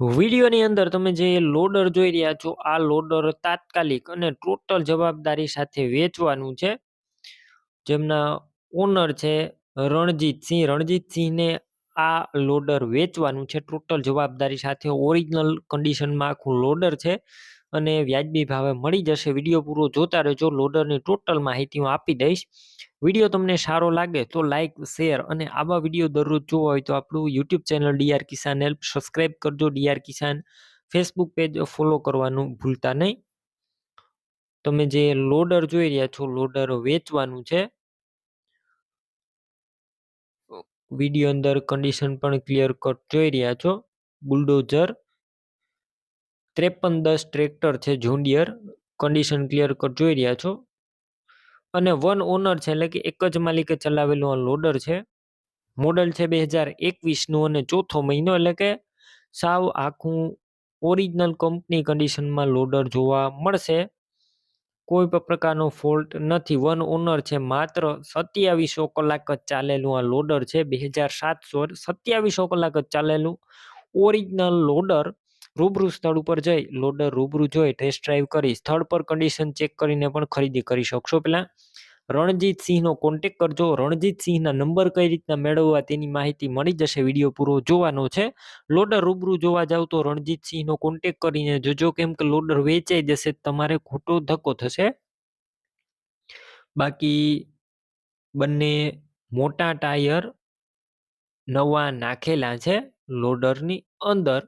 વિડીયોની અંદર તમે જે લોડર જોઈ રહ્યા છો, આ લોડર તાત્કાલિક અને ટોટલ જવાબદારી સાથે વેચવાનું છે. જેમના ઓનર છે રણજીતસિંહ રણજીતસિંહને આ લોડર વેચવાનું છે. ટોટલ જવાબદારી સાથે ઓરિજિનલ કન્ડિશનમાં આખું લોડર છે. અને વ્યાજબી ભાવે મળી જશે. વીડિયો પૂરો જોતા રહેજો. લોડરની ટોટલ માહિતી હું આપી દઈશ. વીડિયો તમને સારો લાગે તો લાઇક શેર અને આવા વીડિયો દરરોજ જોવા હોય તો આપણું YouTube channel DR Kisan help subscribe કરજો. DR Kisan Facebook page follow કરવાનું ભૂલતા નહીં. તમે જે લોડર જોઈ રહ્યા છો, લોડર વેચવાનું છે. વીડિયો અંદર કન્ડિશન પણ ક્લિયર કટ જોઈ રહ્યા છો. બુલડોઝર ત્રેપન દસ ટ્રેક્ટર છે જુનિયર કન્ડિશન ક્લિયર કટ જોઈ રહ્યા છો. અને વન ઓનર છે, એટલે કે એક જ માલિકે ચલાવેલું આ લોડર છે. મોડલ છે બે હજાર એકવીસનું અને ચોથો મહિનો, એટલે કે સાવ આખું ઓરિજિનલ કંપની કન્ડિશનમાં લોડર જોવા મળશે. કોઈ પણ પ્રકારનો ફોલ્ટ નથી. વન ઓનર છે, માત્ર સત્યાવીસો કલાક જ ચાલેલું આ લોડર છે. બે હજાર સાતસો સત્યાવીસો કલાક જ ચાલેલું ઓરિજિનલ લોડર રૂબરૂ સ્થળ ઉપર જઈ, લોડર રૂબરૂ જોઈ ટેસ્ટ ડ્રાઈવ કરી, સ્થળ પર કન્ડિશન ચેક કરીને પણ ખરીદી કરી શકશો. પહેલા રણજીતસિંહનો કોન્ટેક કરજો. રણજીતસિંહના નંબર કઈ રીતના મેળવવા તેની માહિતી મળી જશે વીડિયો પૂરો જોવાનો છે. લોડર રૂબરૂ જોવા જાવ તો રણજીતસિંહનો કોન્ટેક કરીને જોજો કેમ કે લોડર વેચાઈ જશે, તમારે ખોટો ધક્કો થશે. બાકી બંને મોટા ટાયર નવા નાખેલા છે લોડરની અંદર.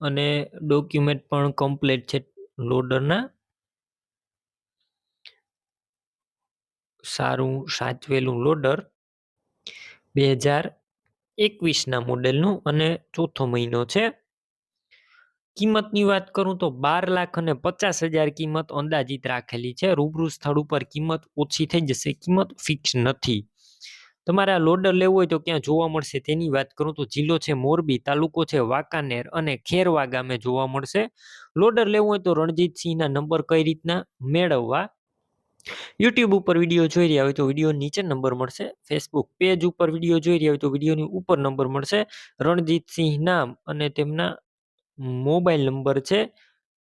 અને ડોક્યુમેન્ટ પણ કમ્પ્લીટ છે લોડરના સારું સાચવેલું લોડર બે હજાર એકવીસના મોડેલનું અને ચોથો મહિનો છે. કિંમતની વાત કરું તો બાર લાખ અને પચાસ હજાર કિંમત અંદાજિત રાખેલી છે. રૂબરૂ સ્થળ ઉપર કિંમત ઓછી થઈ જશે, કિંમત ફિક્સ નથી. તમારે આ લોડર લેવું હોય તો ક્યાં જોવા મળશે? તેની વાત કરું તો જિલ્લો છે મોરબી, તાલુકો છે વાંકાનેર અને ખેરવા ગામે જોવા મળશે. લોડર લેવું હોય તો રણજીતસિંહના નંબર કઈ રીતના મેળવવા? યુટ્યુબ ઉપર વીડિયો જોઈ રહ્યા હોય તો વીડિયો નીચે નંબર મળશે. ફેસબુક પેજ ઉપર વીડિયો જોઈ રહ્યા હોય તો વિડીયોની ઉપર નંબર મળશે. રણજીતસિંહ નામ અને તેમના મોબાઈલ નંબર છે.